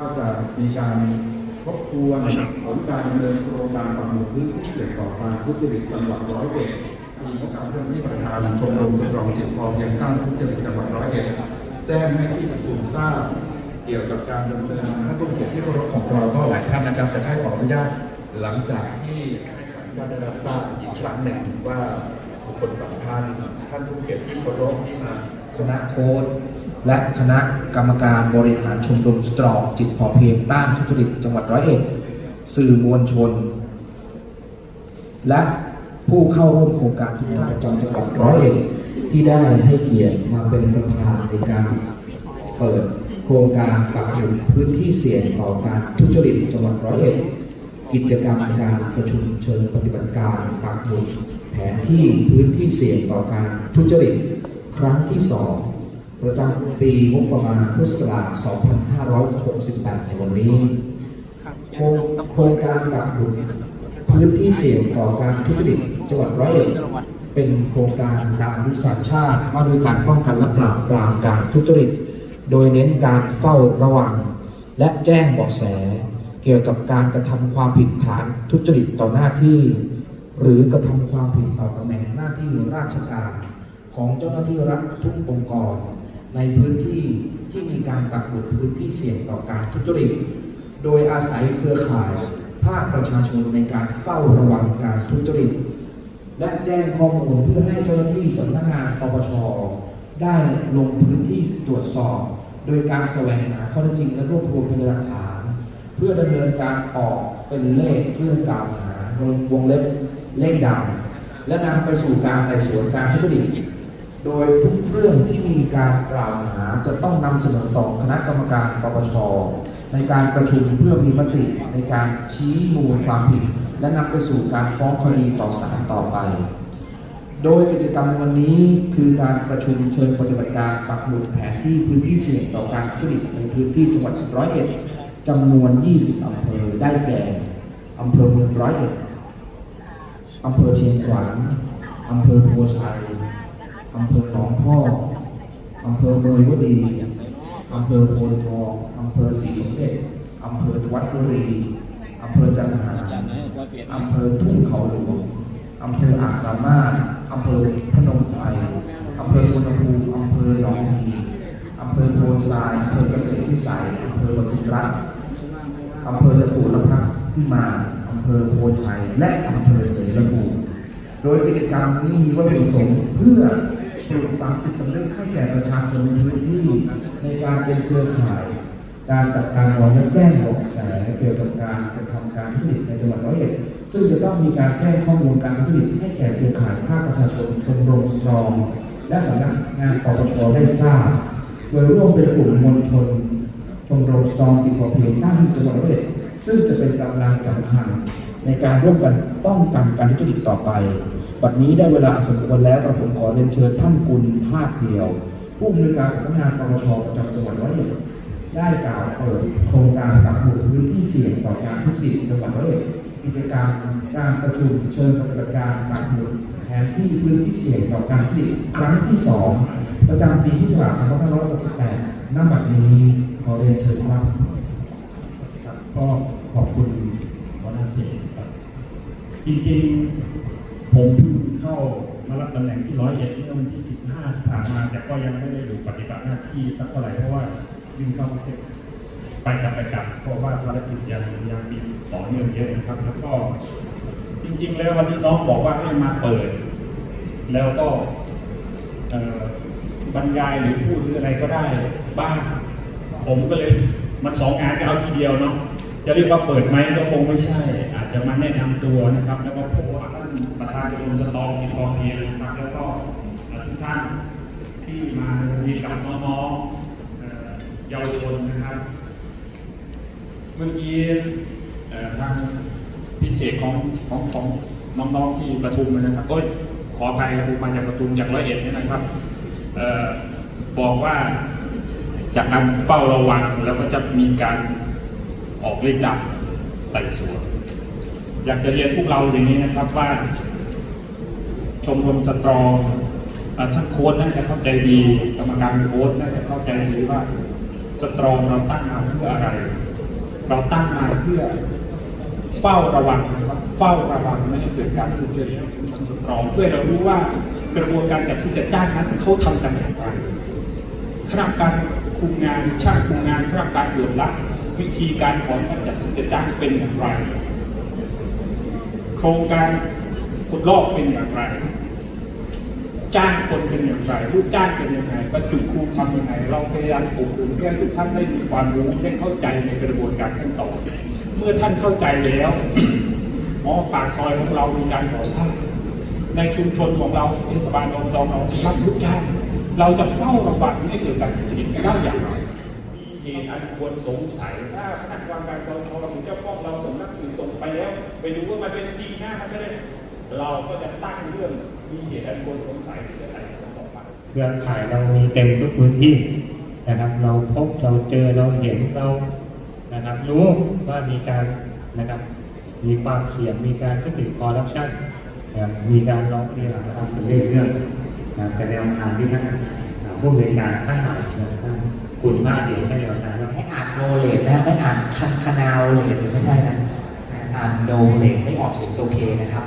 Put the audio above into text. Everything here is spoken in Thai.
ก็จะมีการทบทวนผลการดำเนินโครงการปรับปรุงพื้นที่เสี่ยงต่อการทุจริตจังหวัดร้อยเอ็ดมีผู้การเรื่องที่ประธานชมรมจำลองจิตพอเพียงต้านทุจริตจังหวัดร้อยเอ็ดแจ้งให้ที่ประชุมทราบเกี่ยวกับการดำเนินงานท่านผู้เกียรติที่เคารพของเราก็หลายท่านนะครับแต่ให้ขออนุญาตหลังจากที่ก็ได้รับทราบอีกครั้งหนึ่งว่า บุคคลสำคัญท่านผู้เกียรติที่เคารพที่มาคณะโค้ดและคณะกรรมการบริหารชมรมสตรองจิตพอเพียงต้านทุจริตจังหวัดร้อยเอ็ดสื่อมวลชน และผู้เข้าร่วมโครงการที่ท่านจังหวัดร้อยเอ็ดที่ได้ให้เกียรติมาเป็นประธานในการเปิดโครงการปรับปรุงพื้นที่เสี่ยงต่อการทุจริตจังหวัดร้อยเอ็ดกิจกรรมการประชุมเชิงปฏิบัติการปักหมุด แผนที่พื้นที่เสี่ยงต่อการทุจริตครั้งที่ 2 ประจำปีงบประมาณพุทธศักราช 2568 ในวันนี้ โครงโครงการปักหมุดพื้นที่เสี่ยงต่อการทุจริตจังหวัดร้อยเอ็ดเป็นโครงการตามยุทธศาสตร์ชาติว่าด้วยการป้องกันและปราบปรามการทุจริต โดยเน้นการเฝ้าระวัง และแจ้งเบาะแส เกี่ยวกับการกระทำความผิดฐานทุจริตต่อหน้าที่ หรือกระทำความผิดต่อตำแหน่งหน้าที่ราชการ ของเจ้าหน้าที่รัฐทุกองค์กร ในพื้นที่ที่มีการปักหมุดพื้นที่เสี่ยงต่อการทุจริต โดยอาศัยเครือข่ายภาคประชาชนในการเฝ้าระวังการทุจริต และแจ้งข้อมูลเพื่อให้เจ้าหน้าที่สำนักงานปปชได้ลงพื้นที่ตรวจสอบ โดยการแสวงหาข้อเท็จจริงและรวบรวมพยานหลักฐาน เพื่อดำเนินการออกเป็นเลขเรื่องกล่าวหา วงเล็บเลขดำและนำไปสู่การไต่สวนการทุจริตโดยทุกเรื่องที่มีการกล่าวหาจะต้องนำเสนอต่อคณะกรรมการปปชในการประชุมเพื่อมีมติในการชี้มูลความผิด และนำไปสู่การฟ้องคดีต่อศาลต่อไป โดยกิจกรรมวันนี้คือการประชุมเชิญปฏิบัติการปักหมุดแผนที่พื้นที่เสี่ยงต่อการทุจริตในพื้นที่จังหวัดร้อยเอ็ดจำนวน 20 อำเภอได้แก่อำเภอเมืองร้อยเอ็ด อำเภอเชียงขวัญอำเภอโพชัยอำเภอหนองพ่ออำเภอเมยวดีอำเภอโพนทองอำเภอศรีสมเด็จอำเภอวัดบุรีอำเภอจันหารอำเภอทุ่งเขาหลวงอำเภออาจสามารถอำเภอพนมไพรอำเภอสุวรรณภูมิอำเภอหนองฮีอำเภอโพนทรายอำเภอเกษตรพิสัยอำเภอปทุมรัฐอำเภอจตุรพักษ์พิมา ภอโพชัย และอำเภอเสรภูมิโดยกิจกรรมนี้มีวัตถุประสงค์เพื่อปลุกฝังจิตสำนึกให้แก่ประชาชนในพื้นที่ในการเป็นเครือข่าย การจัดการรองและแจ้งเบาะแสเกี่ยวกับการกระทำการทุจริตในจังหวัดร้อยเอ็ดซึ่งจะต้องมีการแจ้งข้อมูลการทุจริตให้แก่เครือข่ายภาคประชาชนชมรมสตรอง และสำนักงานปปชได้ทราบ โดยร่วมเป็นกลุ่มมวลชนชมรมสตรองจิตพอเพียงตั้งจังหวัดร้อยเอ็ด ซึ่งจะเป็นกำลังสำคัญในการร่วมกันป้องกันการทุจริตต่อไป บัดนี้ได้เวลาอสมควรแล้วกระผมขอเรียนเชิญท่านกุลภาคเดียว ผู้อำนวยการสำนักงานปปชประจำจังหวัดร้อยเอ็ดได้กล่าวเปิดโครงการปักหมุดพื้นที่เสี่ยงต่อการทุจริตจังหวัดร้อยเอ็ดกิจกรรมการประชุมเชิญปฏิบัติการปักหมุดแผนที่พื้นที่เสี่ยงต่อการทุจริตครั้งที่สองประจำปีพุทธศักราช2568ณบัดนี้ขอเรียนเชิญครับ ก็ขอบคุณหัวหน้าเสียครับจริงๆผมเพิ่งเข้ามารับตำแหน่งที่ร้อยเอ็ดเมื่อวันที่ 15 ที่ผ่านมา แต่ก็ยังไม่ได้อยู่ปฏิบัติหน้าที่สักเท่าไหร่เพราะว่าวิ่งเข้ากรุงเทพไปกลับไปกลับเพราะว่าภารกิจยังยังมีต่อเนื่องเยอะนะครับ แล้วก็จริง ๆ แล้ววันนี้น้องบอกว่าให้มาเปิด แล้วก็บรรยายหรือพูดหรืออะไรก็ได้บ้างผมก็เลยมันสองงานก็เอาทีเดียวเนาะ จะเรียกว่าเปิดไหมก็คงไม่ใช่ อาจจะมาแนะนำตัวนะครับ แล้วก็พบว่าท่านประธานชมรมสตองกินพอเพียงนะครับ แล้วก็ทุกท่านที่มาในวันนี้กับน้องๆเยาวชนนะครับ เมื่อกี้ทางพิเศษของของของน้องๆที่ประทุมนะครับโอ้ยขออภัยครับผมมาจากประทุมจากร้อยเอ็ดนี่นะครับบอกว่าจากนั้นเฝ้าระวังแล้วก็จะมีการ ออกฤทธิ์ดับไต่สวนอยากจะเรียนพวกเราอย่างนี้นะครับว่า ชมรมสตรองท่านโค้ดน่าจะเข้าใจดี กรรมการโค้ดน่าจะเข้าใจดีว่าสตรองเราตั้งมาเพื่ออะไร เราตั้งมาเพื่อเฝ้าระวังนะครับเฝ้าระวังไม่ให้เกิดการทุจริตรองเพื่อเรารู้ว่ากระบวนการจัดซื้อจัดจ้างนั้นเขาทำกันอย่างไรคณะการคุมงานช่างคุมงานคณะการตรวจรับ วิธีการของการจัดซื้อจัดจ้างเป็นอย่างไร โครงการขุดลอกเป็นอย่างไร จ้างคนเป็นอย่างไรลูกจ้างเป็นยังไงบรรจุคูทำยังไง เราพยายามปลูกอุ่นแค่ทุกท่านได้มีความรู้ได้เข้าใจในกระบวนการขั้นตอนเมื่อท่านเข้าใจแล้วอ๋อปากซอยของเรามีการก่อสร้างในชุมชนของเราเทศบาลของเราเรารับลูกจ้างเราจะเฝ้าระวังไม่ให้เกิดการทุจริตได้อย่างไร เหตุอันควรสงสัยถ้าคณะกรรมการกรทเราหรือเจ้าป้องเราส่งนักสืบตรงไปแล้ว ไปดูว่ามันเป็นจริงนะมันไม่ได้เราก็จะตั้งเรื่องมีเหตุอันควรสงสัยที่จะไต่สวนต่อไปเครือข่ายเรามีเต็มทุกพื้นที่นะครับ เราพบเราเจอเราเห็นเรานะครับ รู้ว่ามีการนะครับมีความเสี่ยงมีการทุจริตคอร์รัปชันมีการร้องเรียนนะครับเป็นเรื่องนะแต่แนวทางที่ท่านผู้บริการท่านใหม่นะครับท่าน คุณมากเองให้แนวทางว่าให้อ่านโนเลดนะไม่อ่านคานาวเลดไม่ใช่นะอ่านโนเลดไม่ออกเสียงตัวเคนะครับ